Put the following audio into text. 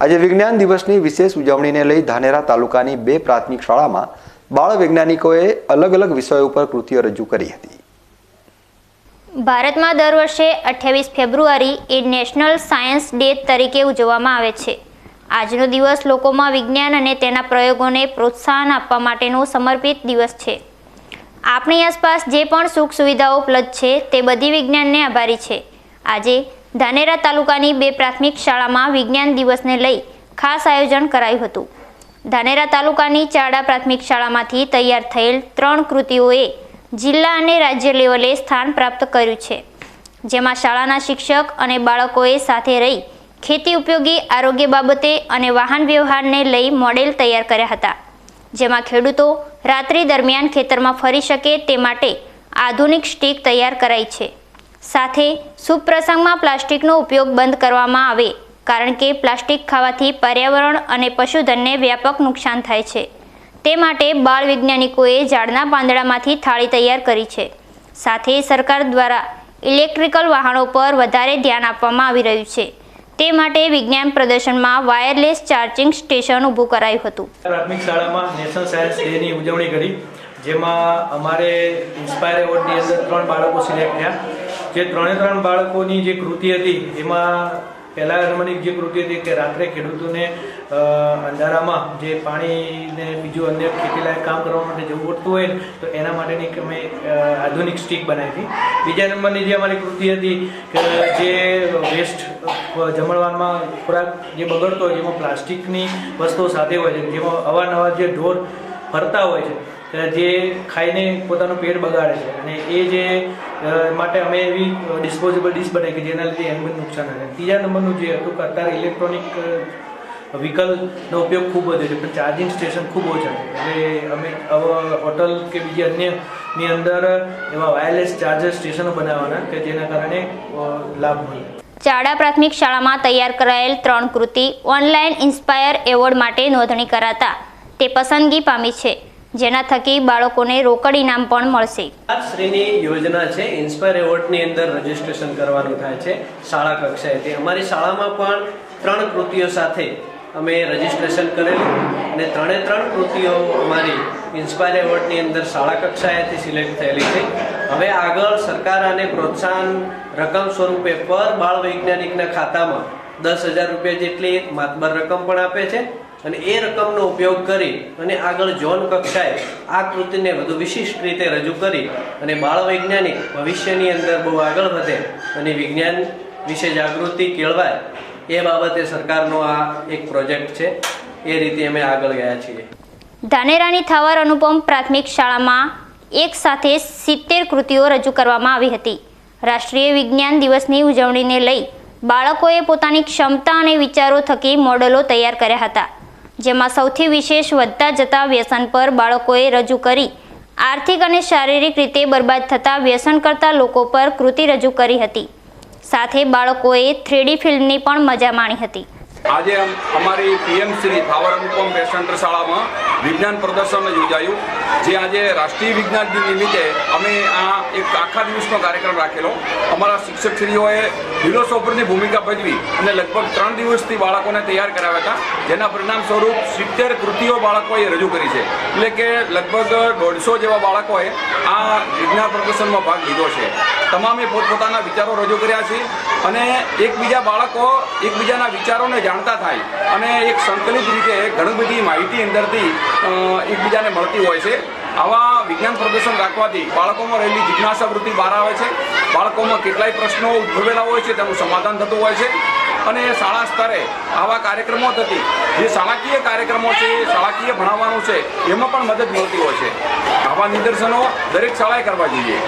આજે વિજ્ઞાન દિવસની વિશેષ ઉજવણીને લઈ ધાનેરા તાલુકાની બે પ્રાથમિક શાળામાં બાળ વૈજ્ઞાનિકોએ અલગ અલગ વિષયો ઉપર કૃતિઓ રજૂ કરી હતી. ભારતમાં દર વર્ષે અઠ્યાવીસ ફેબ્રુઆરી એ નેશનલ સાયન્સ ડે તરીકે ઉજવવામાં આવે છે. આજનો દિવસ લોકોમાં વિજ્ઞાન અને તેના પ્રયોગોને પ્રોત્સાહન આપવા માટેનો સમર્પિત દિવસ છે. આપણી આસપાસ જે પણ સુખ સુવિધાઓ ઉપલબ્ધ છે તે બધી વિજ્ઞાનને આભારી છે. આજે ધાનેરા તાલુકાની બે પ્રાથમિક શાળામાં વિજ્ઞાન દિવસને લઈ ખાસ આયોજન કરાયું હતું. ધાનેરા તાલુકાની ચારડા પ્રાથમિક શાળામાંથી તૈયાર થયેલ ત્રણ કૃતિઓએ જિલ્લા અને રાજ્ય લેવલે સ્થાન પ્રાપ્ત કર્યું છે. જેમાં શાળાના શિક્ષક અને બાળકોએ સાથે રહી ખેતી ઉપયોગી આરોગ્ય બાબતે અને વાહન વ્યવહારને લઈ મોડેલ તૈયાર કર્યા હતા. જેમાં ખેડૂતો રાત્રિ દરમિયાન ખેતરમાં ફરી શકે તે માટે આધુનિક સ્ટીક તૈયાર કરાઈ છે. સાથે શુભ પ્રસંગમાં પ્લાસ્ટિકનો ઉપયોગ બંધ કરવામાં આવે, કારણ કે પ્લાસ્ટિક ખાવાથી પર્યાવરણ અને પશુધનને વ્યાપક નુકસાન થાય છે. તે માટે બાળ વૈજ્ઞાનિકોએ ઝાડના પાંદડામાંથી થાળી તૈયાર કરી છે. સાથે સરકાર દ્વારા ઇલેક્ટ્રિકલ વાહનો પર વધારે ધ્યાન આપવામાં આવી રહ્યું છે. તે માટે વિજ્ઞાન પ્રદર્શનમાં વાયરલેસ ચાર્જિંગ સ્ટેશન ઊભું કરાયું હતું. પ્રાથમિક શાળામાં નેશનલ સાયન્સ ડેની ઉજવણી કરી, જેમાં અમારે ઇન્સ્પાયર એવોર્ડની અંદર ત્રણ બાળકો સિલેક્ટ થયા. જે ત્રણે ત્રણ બાળકોની જે કૃતિ હતી, એમાં પહેલા નંબરની જે કૃતિ હતી કે રાત્રે ખેડૂતોને અંધારામાં જે પાણીને બીજું અન્ય ખેતીલાયક કામ કરવા માટે જવું પડતું હોય તો એના માટેની અમે આધુનિક સ્ટીક બનાવી હતી. બીજા નંબરની જે અમારી કૃતિ હતી કે જે વેસ્ટ જમણવારમાં ખોરાક જે બગડતો હોય, જેમાં પ્લાસ્ટિકની વસ્તુઓ સાથે હોય છે, જેમાં અવારનવાર જે ઢોર ફરતા હોય છે જે ખાઈને પોતાનું પેટ બગાડે છે. અને એ જે માટે અમે એવી ડિસ્પોઝેબલ ડિશ બનાવી કે જેના લીધે એનું નુકસાન થાય. ત્રીજા નંબરનું જે હતું કે અત્યારે ઇલેક્ટ્રોનિક વ્હીકલનો ઉપયોગ ખૂબ વધ્યો છે. પણ ચાર્જિંગ સ્ટેશન ખૂબ ઓછા છે. એટલે અમે હોટલ કે બીજી અન્યની અંદર એવા વાયરલેસ ચાર્જર સ્ટેશનો બનાવવાના કે જેના કારણે લાભ મળે. ચાડા પ્રાથમિક શાળામાં તૈયાર કરાયેલ ત્રણ કૃતિ ઓનલાઈન ઇન્સ્પાયર એવોર્ડ માટે નોંધણી કરાતા. તે પસંદગી પામી છે. જેના થકી બાળકોને રોકડ ઇનામ પણ મળશે. આ શ્રેણી યોજના છે ઇન્સ્પાયર એવોર્ડની અંદર રજીસ્ટ્રેશન કરવાનું થાય છે, શાળા કક્ષાએથી અમારી શાળામાં પણ ત્રણ કૃતિઓ સાથે અમે રજીસ્ટ્રેશન કરેલું અને ત્રણે ત્રણ કૃતિઓ અમારી ઇન્સ્પાયર એવોર્ડની અંદર શાળા કક્ષાએથી સિલેક્ટ થયેલી છે. હવે આગળ સરકાર આને પ્રોત્સાહન રકમ સ્વરૂપે પર બાળ વૈજ્ઞાનિકના ખાતામાં દસ હજાર રૂપિયા જેટલી માતબર રકમ પણ આપે છે. અને એ રકમનો ઉપયોગ કરી અને આગળ ઝોન કક્ષાએ આ કૃતિને વધુ વિશિષ્ટ રીતે રજૂ કરી અને બાળ ભવિષ્યની અંદર બહુ આગળ વધે અને વિજ્ઞાન વિશે જાગૃતિ કેળવાય, એ બાબતે સરકારનો આ એક પ્રોજેક્ટ છે. એ રીતે અમે આગળ ગયા છીએ. ધાનેરાની થાવર અનુપમ પ્રાથમિક શાળામાં એક સાથે સિત્તેર કૃતિઓ રજૂ કરવામાં આવી હતી. રાષ્ટ્રીય વિજ્ઞાન દિવસની ઉજવણીને લઈ બાળકોએ પોતાની ક્ષમતા અને વિચારો થકી મોડલો તૈયાર કર્યા હતા. જેમાં સૌથી વિશેષ વધતા જતા વ્યસન પર બાળકોએ રજૂ કરી. આર્થિક અને શારીરિક રીતે બરબાદ થતા વ્યસન કરતા લોકો પર કૃતિ રજૂ કરી હતી. સાથે બાળકોએ થ્રીડી ફિલ્મની પણ મજા માણી હતી. આજે અમારી પીએમસીની પાવર અનુપમ પેસેન્ટર શાળામાં વિજ્ઞાન પ્રદર્શન યોજાયું, જે આજે રાષ્ટ્રીય વિજ્ઞાન દિન નિમિત્તે અમે આ એક આખા દિવસનો કાર્યક્રમ રાખેલો. અમારા શિક્ષકશ્રીઓએ ફિલોસોફરની ભૂમિકા ભજવી અને લગભગ ત્રણ દિવસથી બાળકોને તૈયાર કરાવ્યા હતા. જેના પરિણામ સ્વરૂપ સિત્તેર કૃતિઓ બાળકોએ રજૂ કરી છે. એટલે કે લગભગ દોઢસો જેવા બાળકોએ આ વિજ્ઞાન પ્રદર્શનમાં ભાગ લીધો છે. તમામે પોતપોતાના વિચારો રજૂ કર્યા છે અને એકબીજા બાળકો એકબીજાના વિચારોને જાણતા થાય અને એક સંકલિત રીતે ઘણી બધી માહિતી અંદરથી એકબીજાને મળતી હોય છે. આવા વિજ્ઞાન પ્રદર્શન રાખવાથી બાળકોમાં રહેલી જિજ્ઞાસા વૃત્તિ બહાર આવે છે. બાળકોમાં કેટલાય પ્રશ્નો ઉદ્ભવેલા હોય છે, તેનું સમાધાન થતું હોય છે. અને શાળા સ્તરે આવા કાર્યક્રમો થતી, જે શાળાકીય કાર્યક્રમો છે શાળાકીય ભણાવવાનું છે, એમાં પણ મદદ મળતી હોય છે. આવા નિદર્શનો દરેક શાળાએ કરવા જોઈએ.